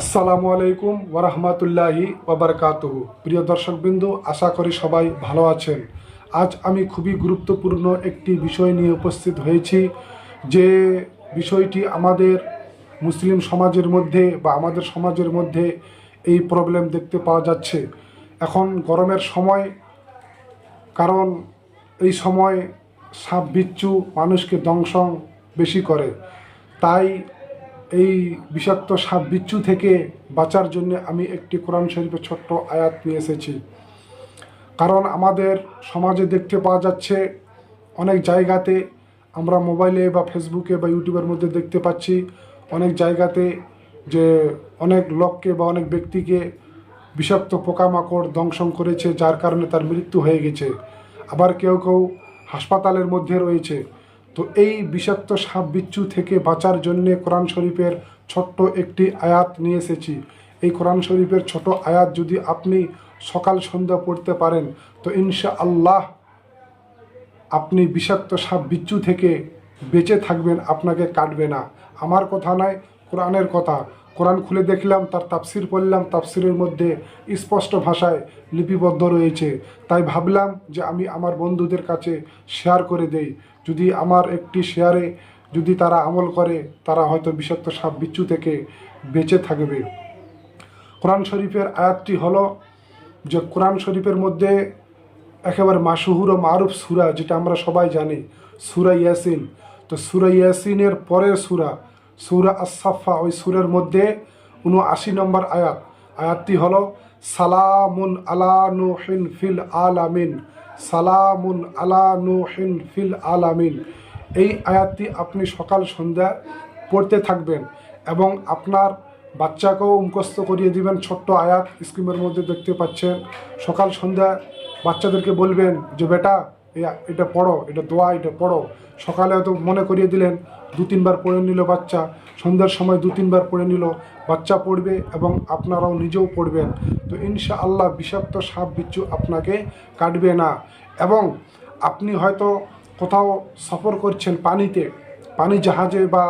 আসসালামু আলাইকুম ওরহমতুল্লাহি ওবরকাতুহু প্রিয় দর্শকবৃন্দ, আশা করি সবাই ভালো আছেন। আজ আমি খুবই গুরুত্বপূর্ণ একটি বিষয় নিয়ে উপস্থিত হয়েছি, যে বিষয়টি আমাদের মুসলিম সমাজের মধ্যে বা আমাদের সমাজের মধ্যে এই প্রবলেম দেখতে পাওয়া যাচ্ছে। এখন গরমের সময়, কারণ এই সময় সাপ বিচ্ছু মানুষকে দংশন বেশি করে। তাই এই বিষাক্ত সাপ বিচ্ছু থেকে বাঁচার জন্য আমি একটি কোরআন শরীফের ছোট্ট আয়াত নিয়ে এসেছি। কারণ আমাদের সমাজে দেখতে পাওয়া যাচ্ছে, অনেক জায়গাতে আমরা মোবাইলে বা ফেসবুকে বা ইউটিউবের মধ্যে দেখতে পাচ্ছি, অনেক জায়গাতে যে অনেক লোককে বা অনেক ব্যক্তিকে বিষাক্ত পোকামাকড় দংশন করেছে, যার কারণে তার মৃত্যু হয়ে গেছে। আবার কেউ কেউ হাসপাতালের মধ্যে রয়েছে। তো এই বিষাক্ত সাপ বিচ্ছু থেকে বাঁচার জন্যে কোরআন শরীফের ছোট্ট একটি আয়াত নিয়ে এসেছি। এই কোরআন শরীফের ছোট আয়াত যদি আপনি সকাল সন্ধ্যা পড়তে পারেন, তো ইনশা আল্লাহ আপনি বিষাক্ত সাপ বিচ্ছু থেকে বেঁচে থাকবেন, আপনাকে কাটবে না। আমার কথা নয়, কোরআনের কথা। কোরআন খুলে দেখলাম, তার তাফসির পড়লাম, তাফসিরের মধ্যে স্পষ্ট ভাষায় লিপিবদ্ধ রয়েছে। তাই ভাবলাম যে আমি আমার বন্ধুদের কাছে শেয়ার করে দেই। যদি আমার একটি শেয়ারে যদি তারা আমল করে, তারা হয়তো বিষাক্ত সাপ বিচ্ছু থেকে বেঁচে থাকবে। কোরআন শরীফের আয়াতটি হলো যে কোরআন শরীফের মধ্যে একেবারে মাসুহুর ও মারুফ সুরা, যেটা আমরা সবাই জানি, সুরা ইয়াসিন। তো সুরা ইয়াসিনের পরের সুরা সুরা আসাফা ওই সুরের মধ্যে উনআশি নম্বর আয়াত। আয়াতটি হলো, সালামুন আলা নুহিন ফিল আলামিন, সালামুন আলা নুহিন ফিল আলামিন। এই আয়াতটি আপনি সকাল, সন্ধ্যা পড়তে থাকবেন এবং আপনার বাচ্চাকেও মুখস্থ করিয়ে দিবেন ছোট্ট আয়াত। স্কিমের মধ্যে দেখতে পাচ্ছেন, সকাল, সন্ধ্যা বাচ্চাদেরকে বলবেন যে, বেটা এটা পড়ো, এটা দোয়া, এটা পড়ো। সকালে হয়তো মনে করিয়ে দিলেন, দু তিনবার পড়ে নিল বাচ্চা। সন্ধ্যার সময় দু তিনবার পড়ে নিল, বাচ্চা পড়বে এবং আপনারাও নিজেও পড়বেন। তো ইনশা আল্লাহ বিষাক্ত সাপ বিচ্ছু আপনাকে কাটবে না। এবং আপনি হয়তো কোথাও সফর করছেন পানিতে, পানি জাহাজে বা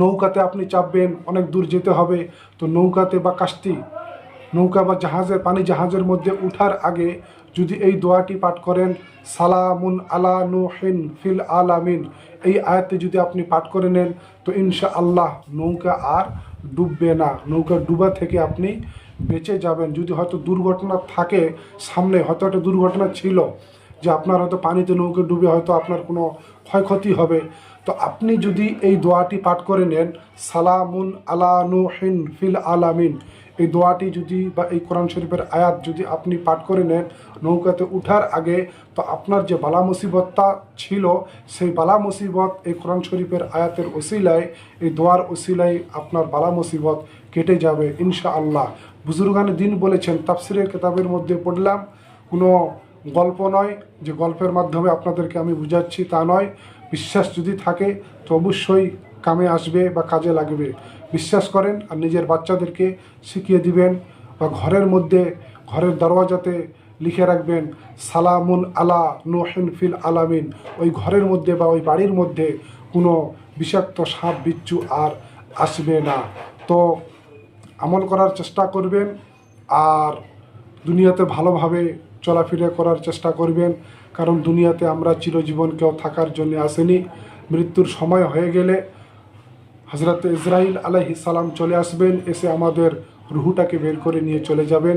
নৌকাতে আপনি চাপবেন, অনেক দূর যেতে হবে। তো নৌকাতে বা কাস্তি নৌকা বা জাহাজের পানি জাহাজের মধ্যে উঠার আগে যদি এই দোয়াটি পাঠ করেন, সালামুন আলা নুহিন ফিল আলামিন। এই আয়াতে যদি আপনি পাঠ করে নেন, তো ইনশা আল্লাহ নৌকা আর ডুববে না। নৌকা ডুবা থেকে আপনি বেঁচে যাবেন। যদি হয়তো দুর্ঘটনা থাকে সামনে, হয়তো একটা দুর্ঘটনা ছিল যে আপনার হয়তো পানিতে নৌকা ডুবে হয়তো আপনার কোনো ক্ষয়ক্ষতি হবে। তো আপনি যদি এই দোয়াটি পাঠ করে নেন, সালামুন আলা নুহিন ফিল আলামিন। এই দোয়াটি যদি বা এই কোরআন শরীফের আয়াত যদি আপনি পাঠ করে নেন নৌকাতে উঠার আগে, তো আপনার যে বালা মুসিবতটা ছিল, সেই বালা মুসিবত এই কোরআন শরীফের আয়াতের ওসিলায়, এই দোয়ার ওসিলায় আপনার বালা মুসিবত কেটে যাবে ইনশা আল্লাহ বুজুর্গানে দিন বলেছেন, তাফসিরের কেতাবের মধ্যে পড়লাম, কোনো গল্প নয়, যে গল্পের মাধ্যমে আপনাদেরকে আমি বুঝাচ্ছি তা নয়। বিশ্বাস যদি থাকে, তো অবশ্যই কামে আসবে বা কাজে লাগবে, বিশ্বাস করেন আর নিজের বাচ্চাদেরকে শিখিয়ে দিবেন বা ঘরের মধ্যে, ঘরের দরওয়াজাতে লিখে রাখবেন, সালামুন আলা নোহেন ফিল আলামিন। ওই ঘরের মধ্যে বা ওই বাড়ির মধ্যে কোনো বিষাক্ত সাপ, বিচ্ছু আর আসবে না। তো আমল করার চেষ্টা করবেন আর দুনিয়াতে ভালোভাবে চলাফেরা করার চেষ্টা করবেন, কারণ দুনিয়াতে আমরা চিরজীবন কেউ থাকার জন্য আসেনি। মৃত্যুর সময় হয়ে গেলে হজরত ইসরাইল আলাইহিস সালাম চলে আসবেন এসে আমাদের রুহুটাকে বের করে নিয়ে চলে যাবেন।